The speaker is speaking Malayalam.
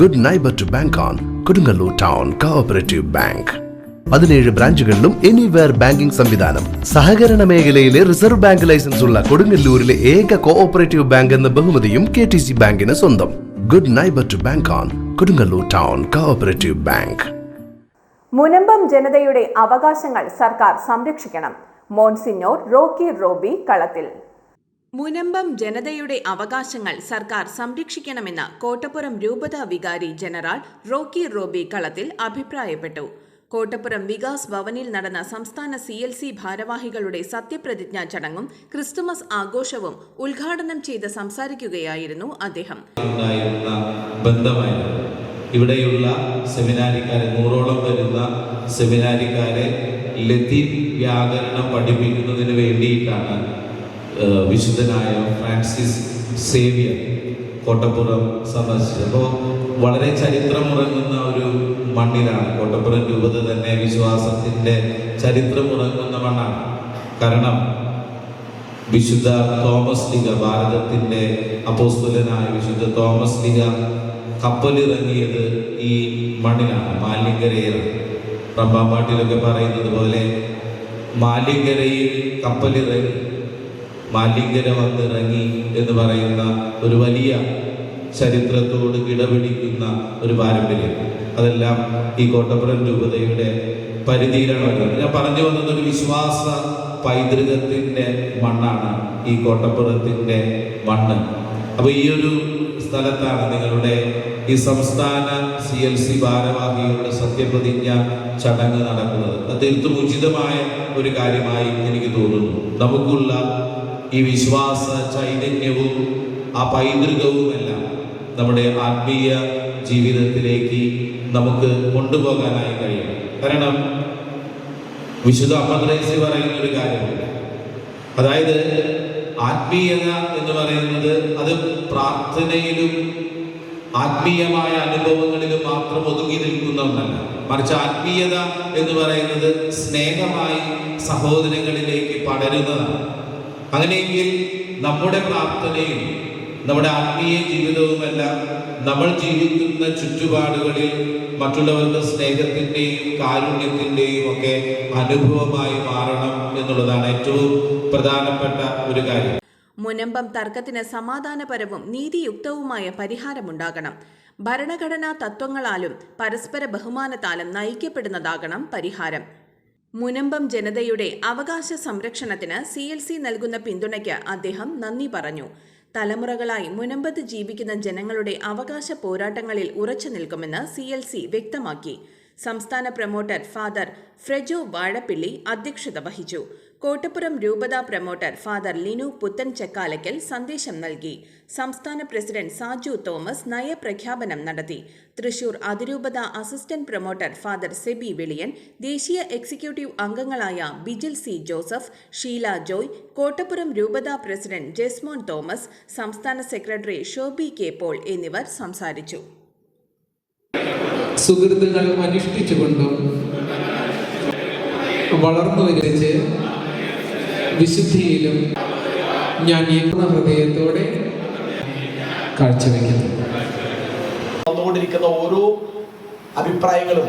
Good neighbour to bank on Kodungallur town cooperative bank പതിനേഴ് ബ്രാഞ്ചുകളിലും എനിവെയർ ബാങ്കിംഗ് സംവിധാനം. സഹകരണ മേഖലയിലെ റിസർവ് ബാങ്ക് ലൈസൻസ് ഉള്ള കൊടുങ്ങല്ലൂരിലെ ഏക കോഓപ്പറേറ്റീവ് ബാങ്ക് എന്ന ബഹുമതിയും കെ ടി സി ബാങ്കിന് സ്വന്തം. Good neighbour to bank on Kodungallur town cooperative bank Munambam ജനതയുടെ അവകാശങ്ങൾ സർക്കാർ സംരക്ഷിക്കണം. മോൺസിഞ്ഞോർ റോക്കി റോബി കളത്തിൽ. മുനമ്പം ജനതയുടെ അവകാശങ്ങൾ സർക്കാർ സംരക്ഷിക്കണമെന്ന് കോട്ടപ്പുറം രൂപതാ വികാരി ജനറൽ റോക്കി റോബി കളത്തിൽ അഭിപ്രായപ്പെട്ടു. കോട്ടപ്പുറം വികാസ് ഭവനിൽ നടന്ന സംസ്ഥാന സി എൽ സി ഭാരവാഹികളുടെ സത്യപ്രതിജ്ഞാ ചടങ്ങും ക്രിസ്തുമസ് ആഘോഷവും ഉദ്ഘാടനം ചെയ്ത് സംസാരിക്കുകയായിരുന്നു അദ്ദേഹം. ഇവിടെയുള്ള സെമിനാരിക്കാരെ നൂറോളം വരുന്ന സെമിനാരിക്കാരെ ലത്തീൻ വ്യാകരണം പഠിപ്പിക്കുന്നതിന് വേണ്ടിയിട്ടാണ് വിശുദ്ധനായ ഫ്രാൻസിസ് സേവിയർ കോട്ടപ്പുറം സന്ദർശിച്ചത്. അപ്പോൾ വളരെ ചരിത്രമുറങ്ങുന്ന ഒരു മണ്ണിലാണ്. കോട്ടപ്പുറം രൂപത തന്നെ വിശ്വാസത്തിന്റെ ചരിത്രമുറങ്ങുന്ന മണ്ണാണ്. കാരണം വിശുദ്ധ തോമസ് ലിഗ ഭാരതത്തിന്റെ അപ്പോസ്തുലനായ വിശുദ്ധ തോമസ് ലിഗ കപ്പലിറങ്ങിയത് ഈ മണ്ണിലാണ്. മാലിങ്കരയിൽ റമ്പാമ്പാട്ടിലൊക്കെ പറയുന്നത് പോലെ മാലിങ്കരയിൽ കപ്പലിറങ്ങി മാലിങ്കര വന്നിറങ്ങി എന്ന് പറയുന്ന ഒരു വലിയ ചരിത്രത്തോട് കിടപിടിക്കുന്ന ഒരു പാരമ്പര്യം. അതെല്ലാം ഈ കോട്ടപ്പുറം രൂപതയുടെ പരിധിയിലാണ്. വരുന്നത് ഞാൻ പറഞ്ഞു വന്നത് ഒരു വിശ്വാസ പൈതൃകത്തിന്റെ മണ്ണാണ് ഈ കോട്ടപ്പുറത്തിന്റെ മണ്ണ്. അപ്പോൾ ഈ ഒരു സ്ഥലത്താണ് നിങ്ങളുടെ ഈ സംസ്ഥാന സി എൽ സി ഭാരവാഹികളുടെ സത്യപ്രതിജ്ഞ ചടങ്ങ് നടക്കുന്നത്. അത് തീർത്തും ഉചിതമായ ഒരു കാര്യമായി എനിക്ക് തോന്നുന്നു. നമുക്കുള്ള ഈ വിശ്വാസ ചൈതന്യവും ആ പൈതൃകവുമെല്ലാം നമ്മുടെ ആത്മീയ ജീവിതത്തിലേക്ക് നമുക്ക് കൊണ്ടുപോകാനായി കഴിയും കാരണം വിശുദ്ധ അമ്മദ്രേസി പറയുന്ന ഒരു കാര്യമുണ്ട്. അതായത് ആത്മീയത എന്ന് പറയുന്നത് അത് പ്രാർത്ഥനയിലും ആത്മീയമായ അനുഭവങ്ങളിലും മാത്രം ഒതുങ്ങി നിൽക്കുന്ന ഒന്നല്ല. മറിച്ച് ആത്മീയത എന്ന് പറയുന്നത് സ്നേഹമായി സഹോദരങ്ങളിലേക്ക് പടരുന്നതാണ്. അങ്ങനെയെങ്കിൽ നമ്മുടെ പ്രാർത്ഥനയും നമ്മുടെ ആത്മീയ ജീവിതവുമെല്ലാം നമ്മൾ ജീവിക്കുന്ന ചുറ്റുപാടുകളിൽ മറ്റുള്ളവരുടെ സ്നേഹത്തിന്റെയും കാരുണ്യത്തിന്റെയും ഒക്കെ അനുഭവമായി മാറണം എന്നുള്ളതാണ് ഏറ്റവും പ്രധാനപ്പെട്ട ഒരു കാര്യം. മുനമ്പം തർക്കത്തിന് സമാധാനപരവും നീതിയുക്തവുമായ പരിഹാരമുണ്ടാകണം. ഭരണഘടനാ തത്വങ്ങളാലും പരസ്പര ബഹുമാനത്താലും നയിക്കപ്പെടുന്നതാകണം പരിഹാരം. മുനമ്പം ജനതയുടെ അവകാശ സംരക്ഷണത്തിന് സി എൽ സി നൽകുന്ന പിന്തുണയ്ക്ക് അദ്ദേഹം നന്ദി പറഞ്ഞു. തലമുറകളായി മുനമ്പത്ത് ജീവിക്കുന്ന ജനങ്ങളുടെ അവകാശ പോരാട്ടങ്ങളിൽ ഉറച്ചു നിൽക്കുമെന്ന് സി വ്യക്തമാക്കി. സംസ്ഥാന പ്രൊമോട്ടർ ഫാദർ ഫ്രെജോ വാഴപ്പിള്ളി അധ്യക്ഷത വഹിച്ചു. കോട്ടപ്പുറം രൂപത പ്രൊമോട്ടർ ഫാദർ ലിനു പുത്തൻ ചെക്കാലയ്ക്കൽ സന്ദേശം നൽകി. സംസ്ഥാന പ്രസിഡന്റ് സാജു തോമസ് നയപ്രഖ്യാപനം നടത്തി. തൃശൂർ അതിരൂപത assistant promoter father Sebi Veliyan ദേശീയ എക്സിക്യൂട്ടീവ് അംഗങ്ങളായ ബിജിൽ സി ജോസഫ് ഷീല ജോയ് കോട്ടപ്പുറം രൂപത പ്രസിഡന്റ് ജെസ്മോൻ തോമസ് സംസ്ഥാന സെക്രട്ടറി ഷോബി കെ പോൾ എന്നിവർ സംസാരിച്ചു. സുഹൃത്തുക്കളും അനുഷ്ഠിച്ചുകൊണ്ടും വളർന്നു വരച്ച് വിശുദ്ധിയിലും ഞാൻ ഈ ഹൃദയത്തോടെ കാഴ്ചവെക്കുന്നു. വന്നുകൊണ്ടിരിക്കുന്ന ഓരോ അഭിപ്രായങ്ങളും